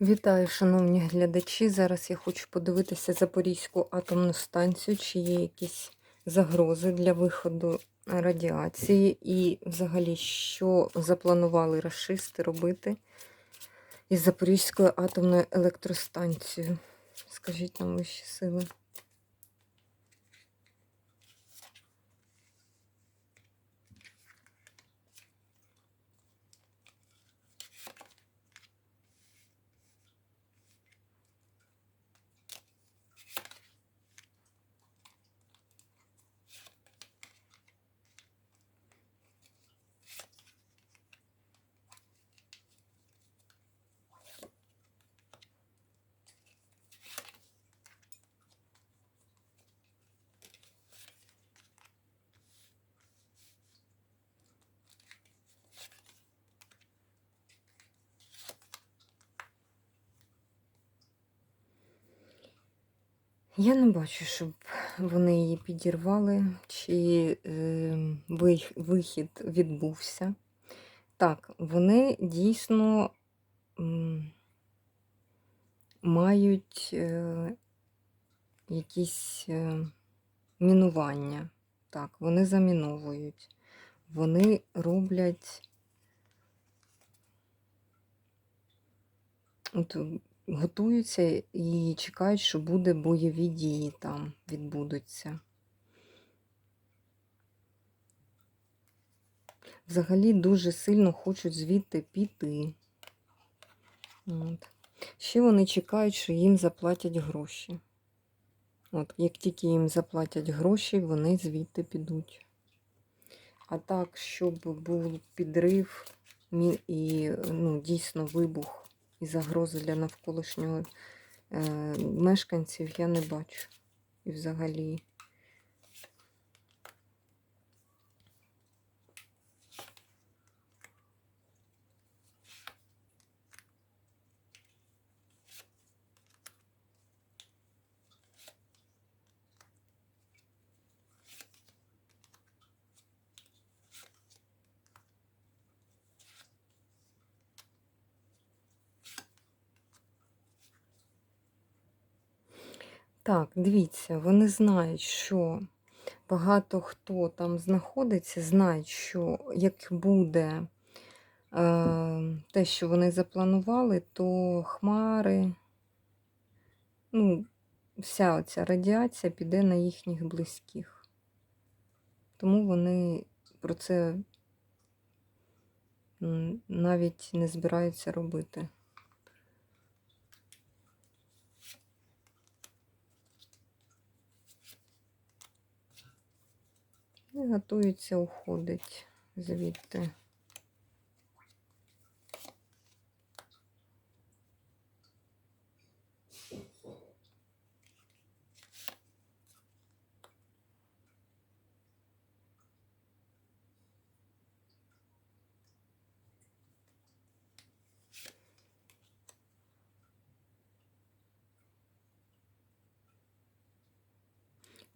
Вітаю, шановні глядачі. Зараз я хочу подивитися Запорізьку атомну станцію, чи є якісь загрози для виходу радіації, і взагалі, що запланували расисти робити із Запорізькою атомною електростанцією. Скажіть нам вищі сили. Я не бачу, щоб вони її підірвали, чи е, вихід відбувся. Так, вони дійсно м, мають е, якісь е, мінування. Так, вони заміновують. Вони роблять. От, готуються і чекають, що буде бойові дії там відбудуться. Взагалі дуже сильно хочуть звідти піти. От. Ще вони чекають, що їм заплатять гроші. От, як тільки їм заплатять гроші, вони звідти підуть. А так, щоб був підрив і ну, дійсно вибух і загрози для навколишнього е, мешканців, я не бачу. І взагалі. Так, дивіться, вони знають, що багато хто там знаходиться, знають, що як буде е, те, що вони запланували, то хмари, ну, вся оця радіація піде на їхніх близьких. Тому вони про це навіть не збираються робити. І готуються уходить звідти.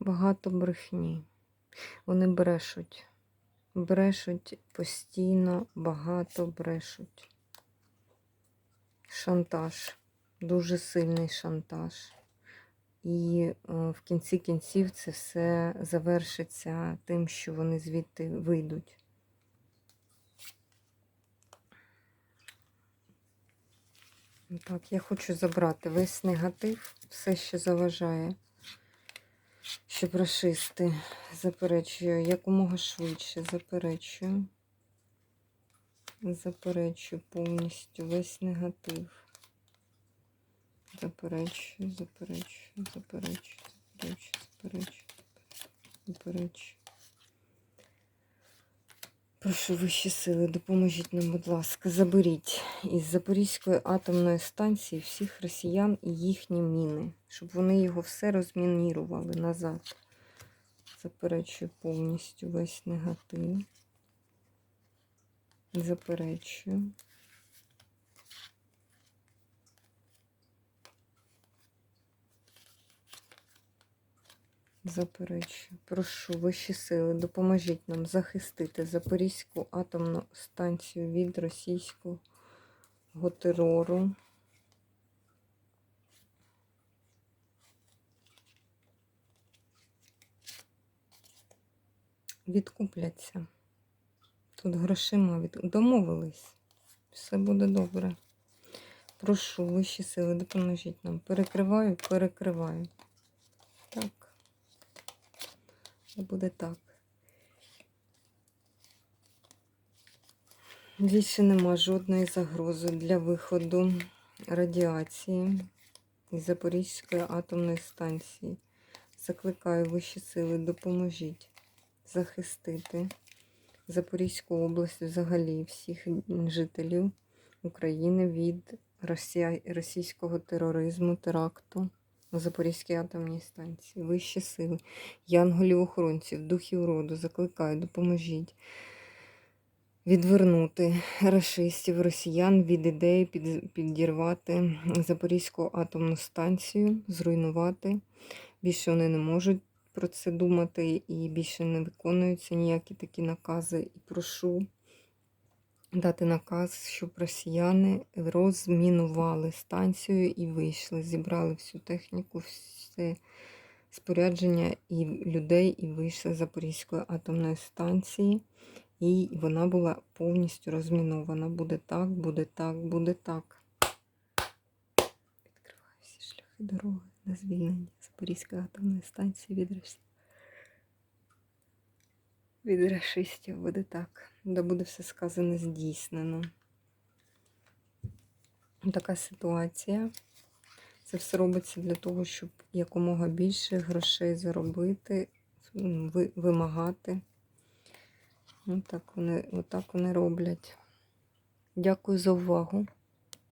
Багато брехні. Вони брешуть. Брешуть постійно, багато брешуть. Шантаж, дуже сильний шантаж. І е, в кінці кінців це все завершиться тим, що вони звідти вийдуть. Так, я хочу забрати весь негатив, все, що заважає щоб расисти заперечую, якомога швидше заперечую. Заперечую повністю весь негатив. Заперечую, заперечую, заперечую, заперечую, заперечую, заперечую. Прошу вищі сили, допоможіть нам, будь ласка, заберіть із Запорізької атомної станції всіх росіян і їхні міни, щоб вони його все розмінірували назад. Заперечую повністю весь негатив. Заперечую. заперечую. Прошу вищі сили, допоможіть нам захистити Запорізьку атомну станцію від російського терору. Відкупляться. Тут грошима від... домовились. Все буде добре. Прошу вищі сили, допоможіть нам. Перекриваю, перекриваю буде так. Більше нема жодної загрози для виходу радіації із Запорізької атомної станції. Закликаю вищі сили, допоможіть захистити Запорізьку область, взагалі всіх жителів України від російського тероризму, теракту Запорізькій атомній станції. Вищі сили, янголів-охоронців, духів роду, закликаю, допоможіть відвернути рашистів, росіян від ідеї підірвати Запорізьку атомну станцію, зруйнувати. Більше вони не можуть про це думати і більше не виконуються ніякі такі накази. І прошу дати наказ, щоб росіяни розмінували станцію і вийшли, зібрали всю техніку, все спорядження і людей, і вийшли з Запорізької атомної станції. І вона була повністю розмінована. Буде так, буде так, буде так. Відкриваю всі шляхи дороги на звільнення Запорізької атомної станції від Росії. Від рашистів буде так. Да буде все сказане здійснено. Така ситуація. Це все робиться для того, щоб якомога більше грошей заробити, вимагати. Отак вони, отак вони роблять. Дякую за увагу.